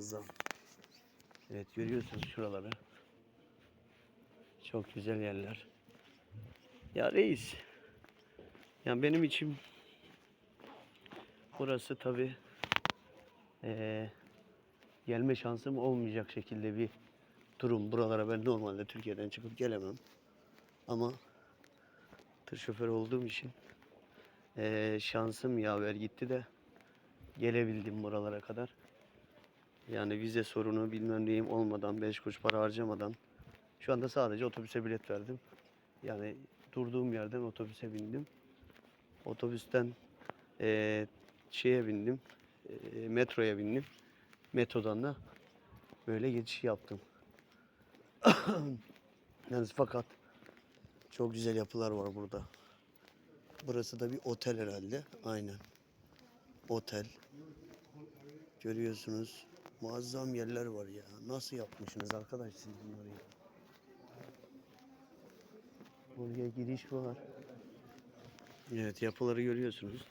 muazzam. Evet görüyorsunuz şuraları. Çok güzel yerler. Ya reis. Yani benim için burası tabi gelme şansım olmayacak şekilde bir durum. Buralara ben normalde Türkiye'den çıkıp gelemem. Ama tır şoförü olduğum için eee, şansım yaver gitti de gelebildim buralara kadar. Yani vize sorunu bilmem neyim olmadan, beş kuruş para harcamadan şu anda sadece otobüse bilet verdim. Yani durduğum yerden otobüse bindim. Otobüsten eee, şeye bindim, eee, metroya bindim. Metrodan da böyle geçiş yaptım. Yalnız fakat çok güzel yapılar var burada. Burası da bir otel herhalde. Aynen. Otel. Görüyorsunuz. Muazzam yerler var ya. Nasıl yapmışsınız arkadaş siz bunları ya? Buraya giriş var. Evet yapıları görüyorsunuz.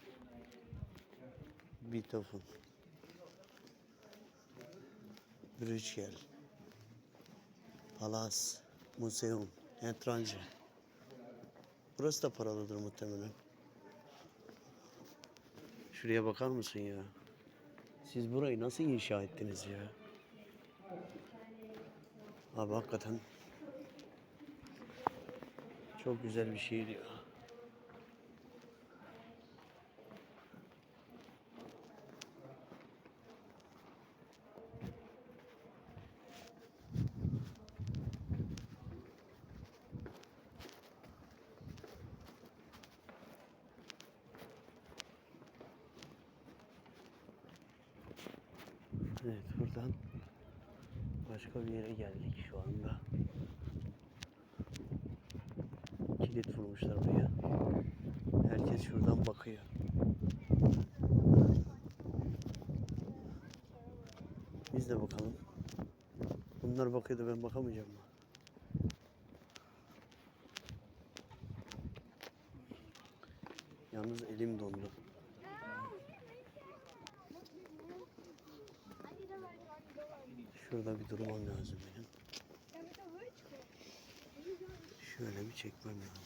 Beethoven. Brügel. Palas. Museum. Entrance. Burası da paralıdır muhtemelen. Şuraya bakar mısın ya? Siz burayı nasıl inşa ettiniz ya? Abi hakikaten çok güzel bir şehir ya. Evet buradan başka bir yere geldik şu anda. Kilit vurmuşlar buraya. Herkes şuradan bakıyor. Biz de bakalım. Bunlar bakıyor ben bakamayacağım mı? Yalnız elim dondu. Şurada bir durmam lazım benim. Şöyle bir çekmem lazım.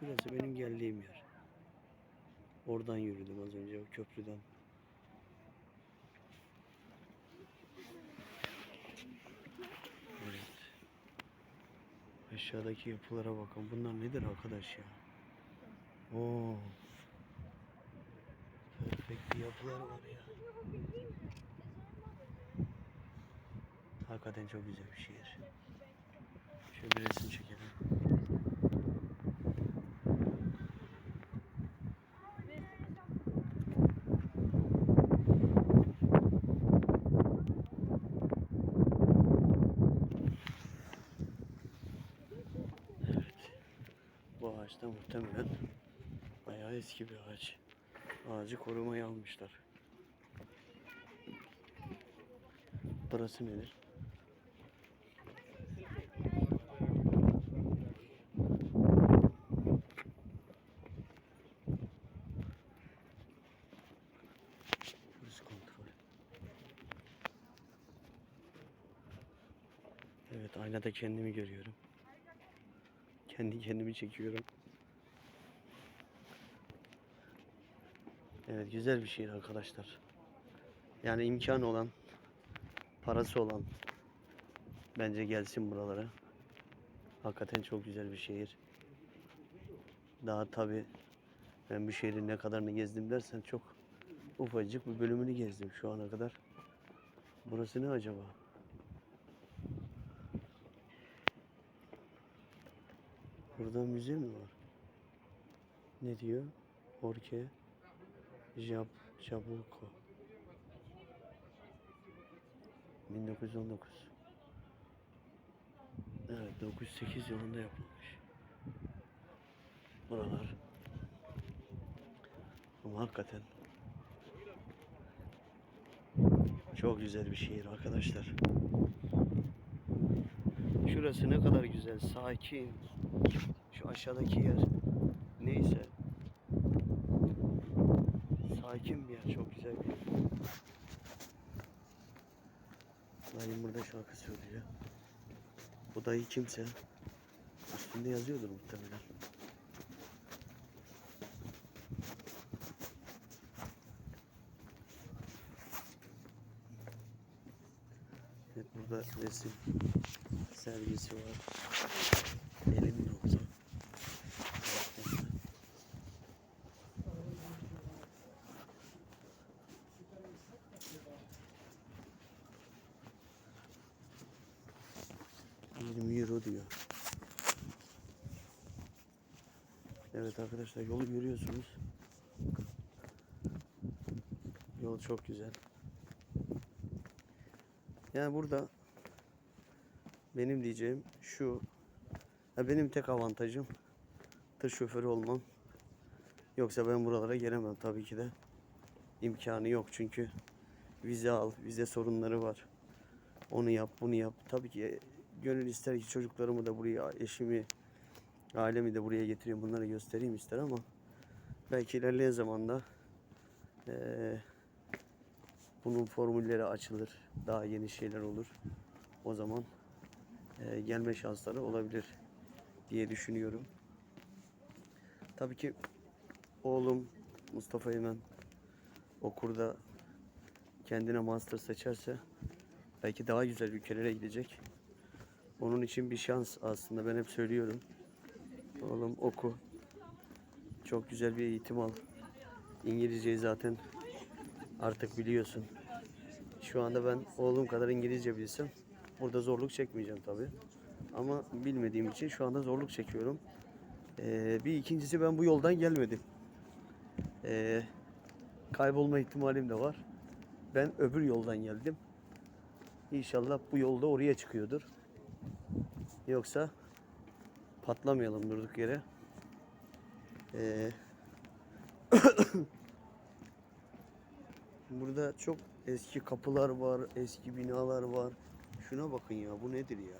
Şurası benim geldiğim yer. Oradan yürüdüm az önce o köprüden. Evet. Aşağıdaki yapılara bakın. Bunlar nedir arkadaş ya? Oo. Perfect yapılar var ya. Hakikaten çok güzel bir şehir. Şöyle bir resim çekelim. Evet. Bu ağaç da muhtemelen bayağı eski bir ağaç. Ağacı korumaya almışlar. Burası nedir? Burası kontrol. Evet aynada kendimi görüyorum. Kendi kendimi çekiyorum. Evet güzel bir şehir arkadaşlar. Yani imkanı olan, parası olan bence gelsin buralara. Hakikaten çok güzel bir şehir. Daha tabi ben bu şehrin ne kadarını gezdim dersen çok ufacık bir bölümünü gezdim şu ana kadar. Burası ne acaba? Burada müze mi var? Ne diyor? Orke Jab Jabulko 1919 Evet 908 yılında yapılmış. Buralar ama hakikaten çok güzel bir şehir arkadaşlar. Şurası ne kadar güzel, sakin. Şu aşağı aşağıdaki yer neyse sakin bir yer, çok güzel bir yer. Dayım burada şarkı söylüyor. Bu dayı kimse üstünde yazıyordur muhtemelen. Evet burada resim sergisi var. Elim yoktu. Yirmi euro diyor. Arkadaşlar yolu görüyorsunuz. Yol çok güzel. Yani burada benim diyeceğim şu. Ya benim tek avantajım tır şoförü olmam. Yoksa ben buralara gelemem tabii ki de. imkanı yok çünkü vize al, vize sorunları var. Onu yap, bunu yap. Tabii ki gönül ister ki çocuklarımı da buraya, eşimi, ailemi de buraya getireyim, bunları göstereyim ister ama belki ilerleyen zamanda eee, bunun formülleri açılır, daha yeni şeyler olur. O zaman eee, gelme şansları olabilir diye düşünüyorum. Tabii ki oğlum Mustafa Emen okurda kendine master seçerse belki daha güzel ülkelere gidecek. Onun için bir şans aslında ben hep söylüyorum. Oğlum oku. Çok güzel bir eğitim al. İngilizceyi zaten artık biliyorsun. Şu anda ben oğlum kadar İngilizce bilsem burada zorluk çekmeyeceğim tabii. Ama bilmediğim için şu anda zorluk çekiyorum. Ee, bir ikincisi ben bu yoldan gelmedim. Ee, kaybolma ihtimalim de var. Ben öbür yoldan geldim. İnşallah bu yolda oraya çıkıyordur. Yoksa patlamayalım durduk yere. Ee, burada çok eski kapılar var, eski binalar var. Şuna bakın ya, bu nedir ya?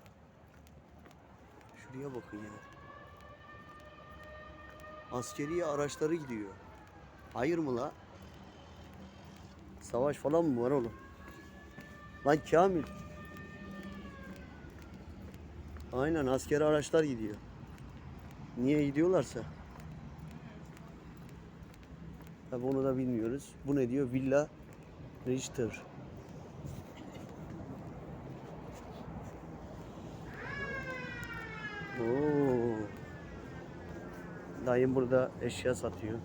Şuraya bakın ya. Askeri araçları gidiyor. Hayır mı la? Savaş falan mı var oğlum? Lan Kamil. Aynen askeri araçlar gidiyor. Niye gidiyorlarsa. Tabi onu da bilmiyoruz. Bu ne diyor? Villa Richter. Oo. Dayım burada eşya satıyor.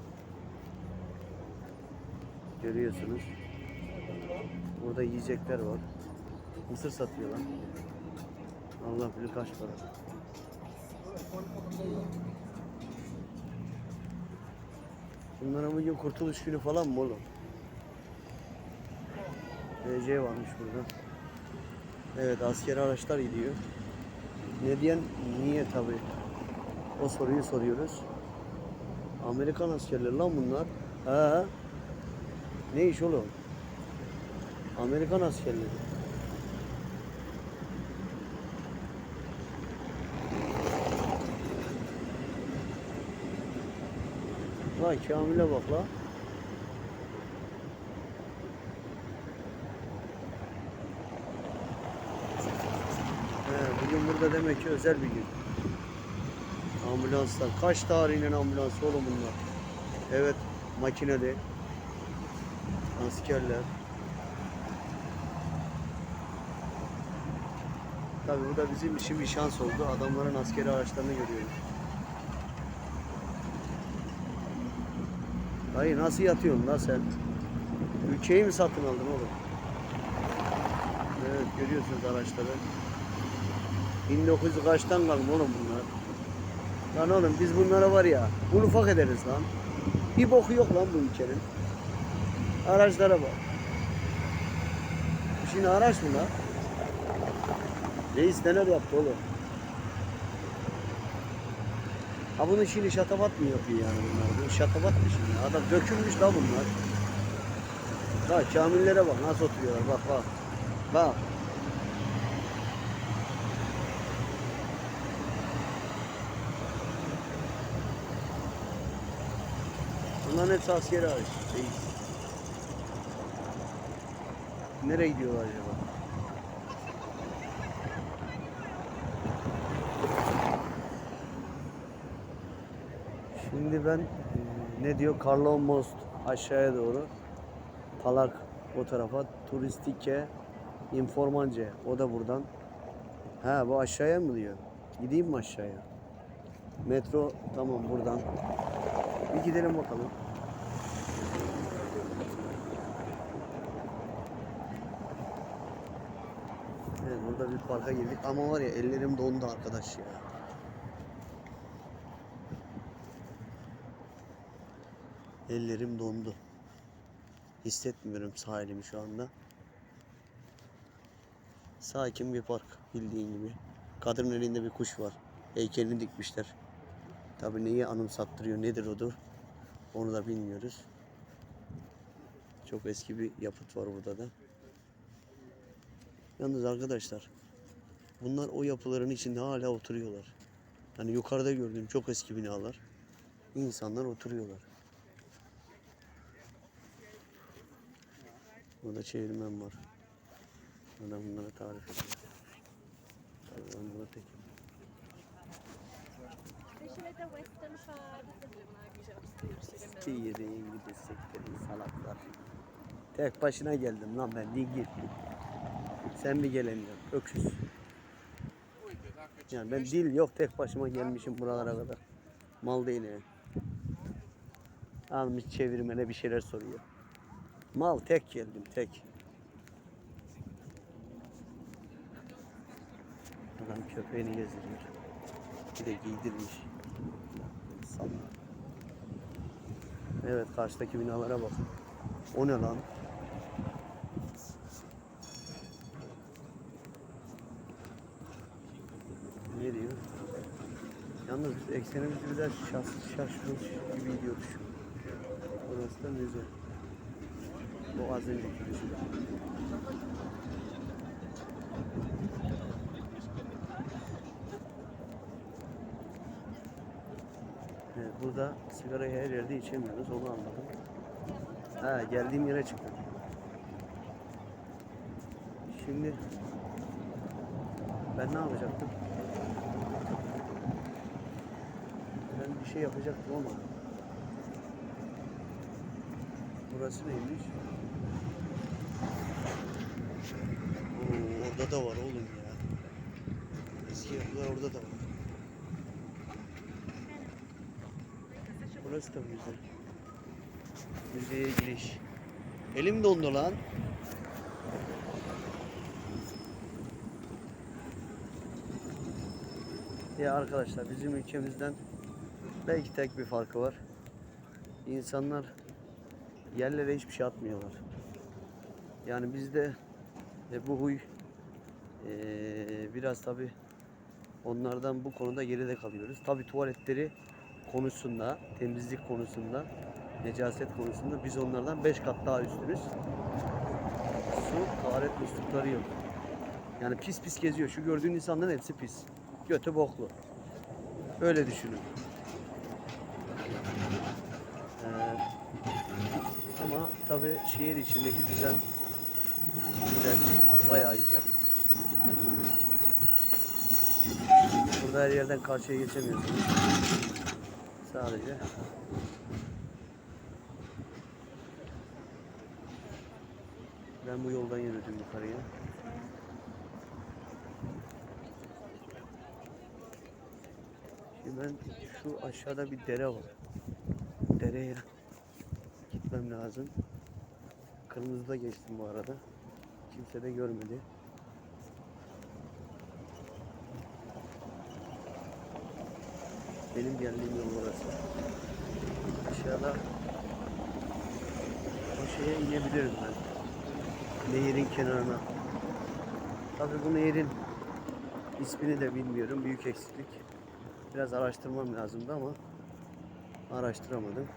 Görüyorsunuz. Burada yiyecekler var. Mısır satıyorlar. Allah bilir kaç para. Bunlara bugün kurtuluş günü falan mı oğlum? DC varmış burada. Evet askeri araçlar gidiyor. Ne diyen niye tabi? O soruyu soruyoruz. Amerikan askerleri lan bunlar. Ha? Ne iş oğlum? Amerikan askerleri. Vay Kamil'e bak la. He, bugün burada demek ki özel bir gün. Ambulanslar. Kaç tarihinin ambulansı oğlum bunlar? Evet, makineli. Askerler. Tabii bu da bizim için bir şans oldu. Adamların askeri araçlarını görüyoruz. Hayır nasıl yatıyorsun lan sen? Ülkeyi mi satın aldın oğlum? Evet görüyorsunuz araçları. 1900 kaçtan kalma oğlum bunlar? Lan oğlum biz bunlara var ya un ufak ederiz lan. Bir boku yok lan bu ülkenin. Araçlara bak. Şimdi araç mı lan? Reis neler yaptı oğlum? Ha bunun şimdi şatavat mı yapıyor yani bunlar? Bu şatavat mı şimdi? Adam dökülmüş la bunlar. Bak kamillere bak nasıl oturuyorlar bak bak. Bak. Bunların hepsi askeri ağaç. Nereye gidiyorlar acaba? Ben e, ne diyor? Karlon Most aşağıya doğru. Palak o tarafa. Turistike Informance o da buradan. Ha bu aşağıya mı diyor? Gideyim mi aşağıya? Metro tamam buradan. Bir gidelim bakalım. Evet burada bir parka girdik. Ama var ya ellerim dondu arkadaş ya. Ellerim dondu. Hissetmiyorum sağ elimi şu anda. Sakin bir park bildiğin gibi. Kadının elinde bir kuş var. Heykelini dikmişler. Tabi neyi anımsattırıyor nedir odur onu da bilmiyoruz. Çok eski bir yapıt var burada da. Yalnız arkadaşlar bunlar o yapıların içinde hala oturuyorlar. Hani yukarıda gördüğüm çok eski binalar. İnsanlar oturuyorlar. Burada çevirmen var. Adam bunlara tarif ediyor. Tabii ben burada tekim. Yediğin gibi sektirin salaklar. Tek başına geldim lan ben değil git. Sen mi gelemiyorsun? Öküz. Yani ben dil yok tek başıma gelmişim buralara kadar. Mal değil yani. Almış çevirmene bir şeyler soruyor. Mal tek geldim tek. Adam köpeğini gezdiriyor. Bir de giydirmiş. Evet karşıdaki binalara bak. O ne lan? Ne diyor? Yalnız eksenimiz biraz şaş, şaşmış gibi gidiyoruz. Burası da müze. Bu az önceki müze. Evet, burada sigarayı her yerde içemiyoruz, onu anladım. Ha, geldiğim yere çıktım. Şimdi ben ne yapacaktım? Ben bir şey yapacaktım ama Burası neymiş? Oo, orada da var oğlum ya. Eski yapılar orada da var. Burası da müze. Müzeye giriş. Elim dondu lan. Ya arkadaşlar bizim ülkemizden belki tek bir farkı var. İnsanlar yerlere hiçbir şey atmıyorlar. Yani bizde e, bu huy e, biraz tabi onlardan bu konuda geride kalıyoruz. Tabi tuvaletleri konusunda, temizlik konusunda, necaset konusunda biz onlardan 5 kat daha üstünüz. Su, tuvalet muslukları yok. Yani pis pis geziyor. Şu gördüğün insanların hepsi pis. Götü boklu. Öyle düşünün. Ee, ama tabi şehir içindeki düzen güzel. Bayağı güzel. Burada her yerden karşıya geçemiyorsunuz. Sadece ben bu yoldan yürüdüm yukarıya. Şimdi ben şu aşağıda bir dere var. Dereye gitmem lazım. Kırmızıda geçtim bu arada. Kimse de görmedi. Benim geldiğim yol orası. Aşağıda o şeye inebilirim ben. Nehirin kenarına. Tabii bu nehirin ismini de bilmiyorum. Büyük eksiklik. Biraz araştırmam lazımdı ama araştıramadım.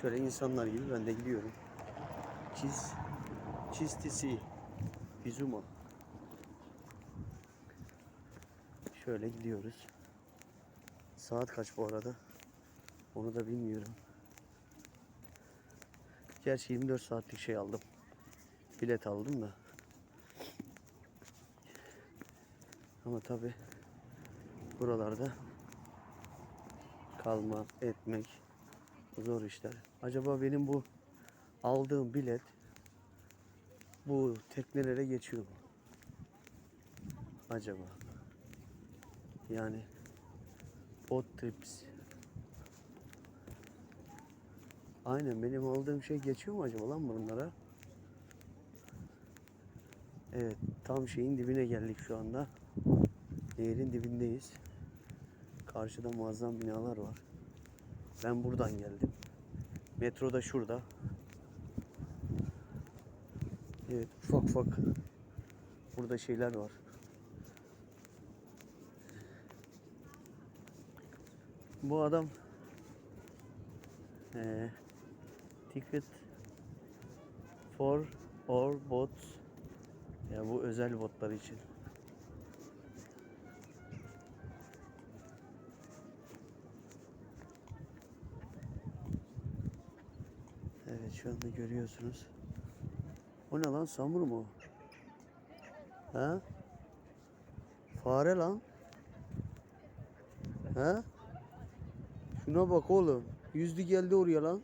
Şöyle insanlar gibi ben de gidiyorum. Çiz, çistisi, Bizuma. Şöyle gidiyoruz. Saat kaç bu arada? Onu da bilmiyorum. Gerçi 24 saatlik şey aldım. Bilet aldım da. Ama tabi buralarda kalma, etmek zor işler. Acaba benim bu aldığım bilet bu teknelere geçiyor mu? Acaba? Yani boat trips. Aynen benim aldığım şey geçiyor mu acaba lan bunlara? Evet tam şeyin dibine geldik şu anda. Nehrin dibindeyiz. Karşıda muazzam binalar var. Ben buradan geldim. Metro da şurada. Evet ufak ufak burada şeyler var. Bu adam eee ticket for or boats ya bu özel botlar için. Evet şu anda görüyorsunuz. O ne lan samur mu? Ha? Fare lan. Ha? Şuna bak oğlum. Yüzdü geldi oraya lan.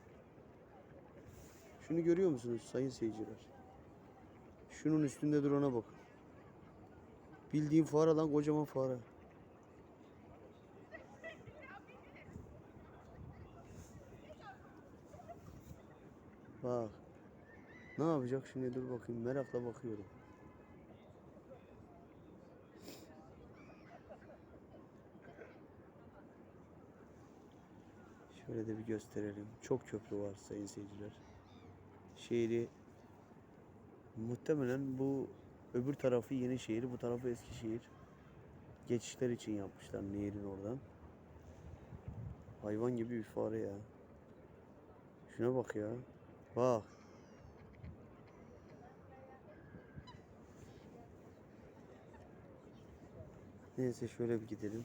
Şunu görüyor musunuz sayın seyirciler? Şunun üstünde durana bak. Bildiğin fare lan kocaman fare. Bak. Ne yapacak şimdi dur bakayım merakla bakıyorum. Şöyle de bir gösterelim. Çok köprü var sayın seyirciler. Şehri muhtemelen bu öbür tarafı Yenişehir, bu tarafı Eskişehir. Geçişler için yapmışlar nehirin oradan. Hayvan gibi bir fare ya. Şuna bak ya. Bak. Neyse şöyle bir gidelim.